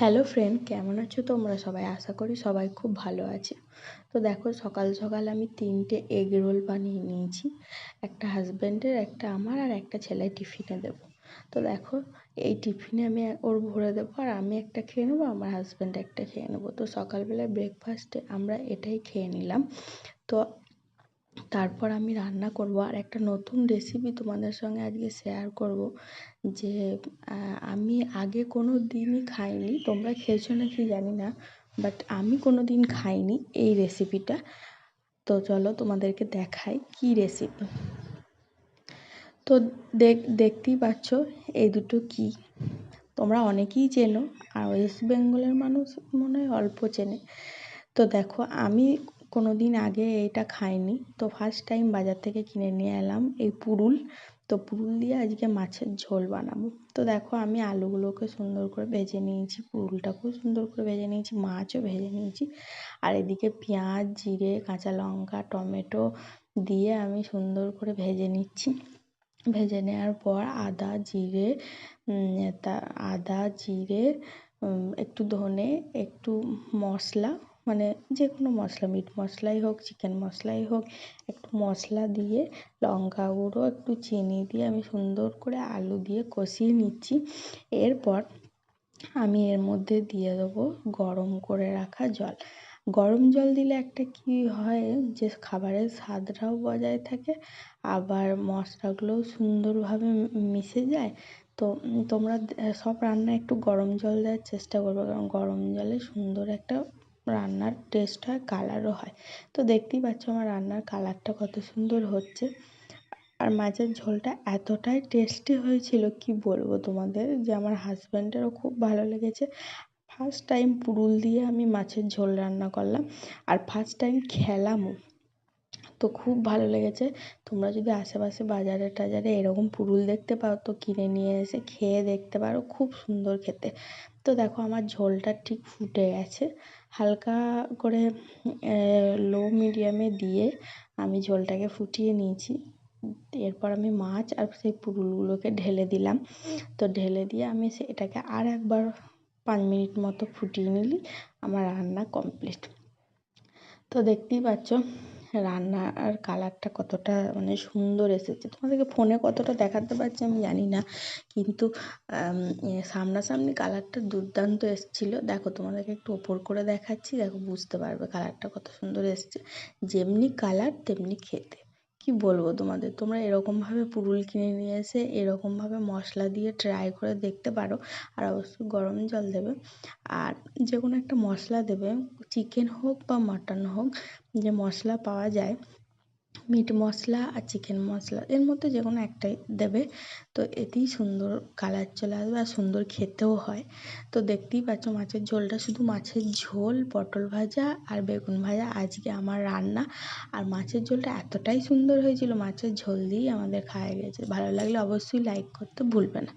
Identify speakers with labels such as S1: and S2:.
S1: Hello friend কেমন আছো তোমরা সবাই? আশা করি সবাই খুব ভালো আছে। তো দেখো, সকাল সকাল আমি তিনটে এগ রোল বানিয়ে নিয়েছি। একটা হাজব্যান্ডের একটা আমার, আর একটা ছেলে টিফিনে দেবো। তো দেখো, এই টিফিনে আমি ওর ভরে দেবো, আর আমি একটা খেয়ে নেব, আমার হাজব্যান্ড একটা খেয়ে নেব। তো সকালবেলায় ব্রেকফাস্টে আমরা এটাই খেয়ে নিলাম। তো তারপর আমি রান্না করব আর একটা নতুন রেসিপি তোমাদের সঙ্গে আজকে শেয়ার করব যে আমি আগে কোনো দিনই খাইনি, তোমরা খেয়েছো নাকি জানি না বাট আমি কোনো দিন খাইনি এই রেসিপিটা তো চলো তোমাদেরকে দেখাই কি রেসিপি তো দেখ, দেখতেই পাচ্ছ এই দুটো কি। তোমরা অনেকেই চেনো, আর ওয়েস্ট বেঙ্গলের মানুষ মনে হয় অল্প চেনে। তো দেখো, আমি কোনো দিন আগে এটা খাইনি। তো ফার্স্ট টাইম বাজার থেকে কিনে নিয়ে এলাম এই পুরুল। তো পুরুল দিয়ে আজকে মাছের ঝোল বানাবো। তো দেখো আমি আলুগুলোকে সুন্দর করে ভেজে নিয়েছি, পুরুলটাকেও সুন্দর করে ভেজে নিয়েছি, মাছও ভেজে নিয়েছি। আর এদিকে পেঁয়াজ, জিরে, কাঁচা লঙ্কা, টমেটো দিয়ে আমি সুন্দর করে ভেজে নিচ্ছি। ভেজে নেওয়ার পর আদা, জিরে তা আদা, জিরে একটু ধনে, একটু মশলা মানে যে কোনো মশলা, মিট মশলাই হোক, চিকেন মশলাই হোক, একটু মশলা দিয়ে লঙ্কা গুঁড়ো, একটু চিনি দিয়ে আমি সুন্দর করে আলু দিয়ে কষিয়ে নিচ্ছি। এরপর আমি এর মধ্যে দিয়ে দেবো গরম করে রাখা জল। গরম জল দিলে একটা কি হয় যে খাবারের স্বাদটাও বজায় থাকে, আবার মশলাগুলোও সুন্দরভাবে মিশে যায়। তো তোমরা, সব রান্নায় একটু গরম জল দেওয়ার চেষ্টা করবে, কারণ গরম জলে সুন্দর একটা রান্নার টেস্ট হয় কালারও হয়। তো দেখতেই পাচ্ছ আমার রান্নার কালারটা কত সুন্দর হচ্ছে। আর মাছের ঝোলটা এতটাই টেস্টি হয়েছিল, কি বলব তোমাদের? যে আমার হাজব্যান্ডেরও খুব ভালো লেগেছে। ফার্স্ট টাইম পুরুল দিয়ে আমি মাছের ঝোল রান্না করলাম। আর ফার্স্ট টাইম খেলামও। তো খুব ভালো লেগেছে। তোমরা যদি আশেপাশে বাজারে টাজারে এরকম পুরুল দেখতে পাও, তো কিনে নিয়ে এসে খেয়ে দেখতে পারো, খুব সুন্দর খেতে। তো দেখো, আমার ঝোলটা ঠিক ফুটে গেছে। হালকা করে লো মিডিয়ামে দিয়ে আমি ঝোলটাকে ফুটিয়ে নিয়েছি। এরপর আমি মাছ আর সেই পুরুলগুলোকে ঢেলে দিলাম। তো ঢেলে দিয়ে আমি সেটাকে আর একবার পাঁচ মিনিট মতো ফুটিয়ে নিলি, আমার রান্না কমপ্লিট। তো দেখতেই পাচ্ছ রান্নার কালারটা কতটা মানে সুন্দর এসেছে। তোমাদেরকে ফোনে কতটা দেখাতে পারছি আমি জানি না, কিন্তু সামনাসামনি কালারটা দুর্দান্ত এসেছিল। দেখো, তোমাদেরকে একটু ওপর করে দেখাচ্ছি। দেখো, বুঝতে পারবে কালারটা কত সুন্দর এসছে। যেমনি কালার, তেমনি খেতে। কি বলব তোমাদের? তোমরা এরকমভাবে পুরুল কিনে নিয়ে এসে এরকমভাবে মশলা দিয়ে ট্রাই করে দেখতে পারো। আর অবশ্যই গরম জল দেবে। আর যে কোনো একটা মশলা দেবে চিকেন হোক বা মাটন হোক, যে মশলা পাওয়া যায় মিট মশলা আর চিকেন মশলা, এর মধ্যে যে কোনো একটাই দেবে। তো এতেই সুন্দর কালার চলে আসবে আর সুন্দর খেতেও হয়। তো দেখতেই পাচ্ছ মাছের ঝোলটা শুধু মাছের ঝোল, পটল ভাজা আর বেগুন ভাজা আজকে আমার রান্না। আর মাছের ঝোলটা এতটাই সুন্দর হয়েছিল, মাছের ঝোল দিয়েই আমাদের খাওয়া গেছে। ভালো লাগলে অবশ্যই লাইক করতে ভুলবে না।